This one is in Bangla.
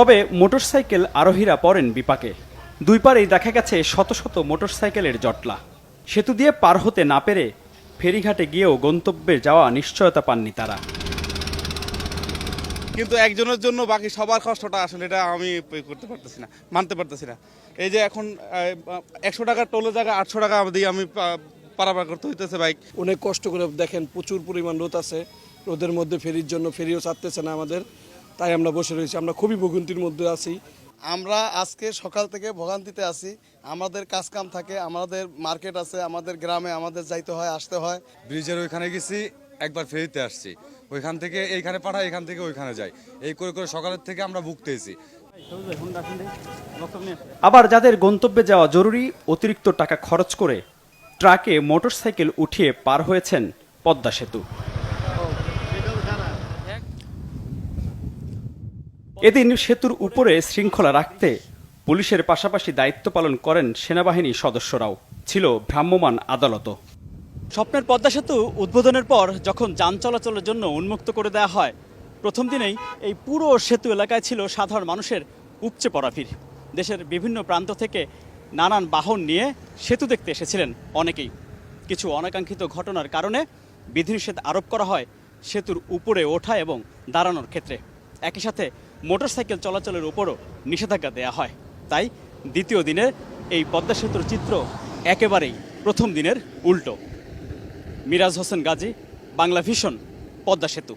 তবে মোটরসাইকেল আরোহীরা পড়েন বিপাকে। দুই পারেই দেখা গেছে শত শত মোটরসাইকেলের জটলা। সেতু দিয়ে পার হতে না পেরে ফেরিঘাটে গিয়েও গন্তব্যে যাওয়া নিশ্চয়তা পাননি তারা। কিন্তু একজনের জন্য বাকি সবার কষ্টটা আসলে এটা আমি করতে পারতেছি না মানতে পারতেছি না। এই যে এখন একশো টাকার টোলের জায়গায় আটশো টাকা দিয়ে আমি পা- পারাপার করতে হইতেছে বাইক। অনেক কষ্ট করে দেখেন প্রচুর পরিমাণ রোদ আছে। রোদের মধ্যে ফেরির জন্য ফেরিও চাচ্ছে না আমাদের। তাই আমরা বসে রয়েছি আমরা খুবই ভোগান্তির মধ্যে আছি। আমরা আজকে সকাল থেকে ভোগান্তিতে আছি। আমাদের কাজ কাম থাকে আমাদের মার্কেট আছে আমাদের গ্রামে আমাদের যাইতে হয় আসতে হয়। ব্রিজের ওইখানে গেছি একবার ফেরিতে আসছি। ওইখান থেকে এইখানে পাঠাই এখান থেকে ওইখানে যাই এই করে করে সকালের থেকে আমরা ভুগতেছি আবার যাদের গন্তব্যে যাওয়া জরুরি অতিরিক্ত টাকা খরচ করে ট্রাকে মোটরসাইকেল উঠিয়ে পার হয়েছেন পদ্মা সেতু। এদিন সেতুর উপরে শৃঙ্খলা রাখতে পুলিশের পাশাপাশি দায়িত্ব পালন করেন সেনাবাহিনী সদস্যরাও। ছিল ভ্রাম্যমাণ আদালতও স্বপ্নের পদ্মা সেতু উদ্বোধনের পর যখন যান চলাচলের জন্য উন্মুক্ত করে দেওয়া হয়, প্রথম দিনেই এই পুরো সেতু এলাকায় ছিল সাধারণ মানুষের উপচে পড়া ভিড়। দেশের বিভিন্ন প্রান্ত থেকে নানান বাহন নিয়ে সেতু দেখতে এসেছিলেন অনেকেই। কিছু অনাকাঙ্ক্ষিত ঘটনার কারণে বিধিনিষেধ আরোপ করা হয় সেতুর উপরে ওঠা এবং দাঁড়ানোর ক্ষেত্রে। একই সাথে মোটরসাইকেল চলাচলের উপরও নিষেধাজ্ঞা দেওয়া হয়। তাই দ্বিতীয় দিনে এই পদ্মা সেতুর চিত্র একেবারেই প্রথম দিনের উল্টো। মিরাজ হোসেন গাজী, বাংলা ভিশন, পদ্মা সেতু।